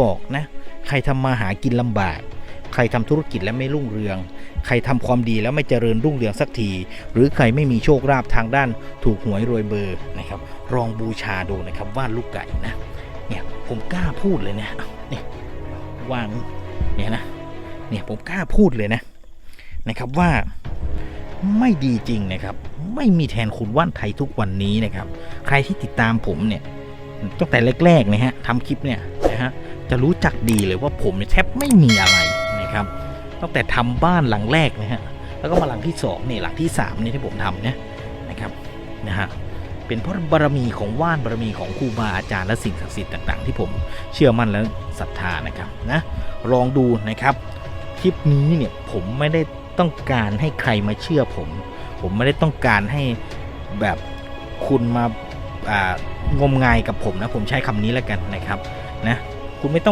บอกนะ ใครทำมาหากินลำบาก ใครทำธุรกิจแล้วไม่รุ่งเรือง ใครทำความดีแล้วไม่เจริญรุ่งเรืองสักที หรือใครไม่มีโชคลาภทางด้านถูกหวยรวยเบอร์นะครับลองบูชาดูนะครับว่านลูกไก่นะเนี่ยผมกล้าพูดเลยนะเนี่ยวางเนี่ยนะเนี่ยผมกล้าพูดเลยนะนะครับว่าไม่ดีจริงนะครับ ไม่มีแทนคุณว่านไทยทุกวันนี้นะครับ ใครที่ติดตามผมเนี่ยตั้งแต่แรกๆนะฮะทำคลิปเนี่ย จะรู้จักดีเลยว่าผมเนี่ยแทบไม่มีอะไรนะครับตั้งแต่ทำบ้านหลังแรกนะฮะแล้วก็มาหลังที่สองนี่หลังที่สามนี่ที่ผมทำเนี่ยนะครับนะฮะเป็นเพราะบารมีของว่านบารมีของครูบาอาจารย์และสิ่งศักดิ์สิทธิ์ต่างๆ ที่ผมเชื่อมั่นและศรัทธานะครับนะลองดูนะครับคลิปนี้เนี่ยผมไม่ได้ต้องการให้ใครมาเชื่อผม ผมไม่ได้ต้องการให้แบบคุณมาอ่างมงายกับผมนะผมใช้คำนี้แล้วกันนะครับนะ คุณไม่ต้อง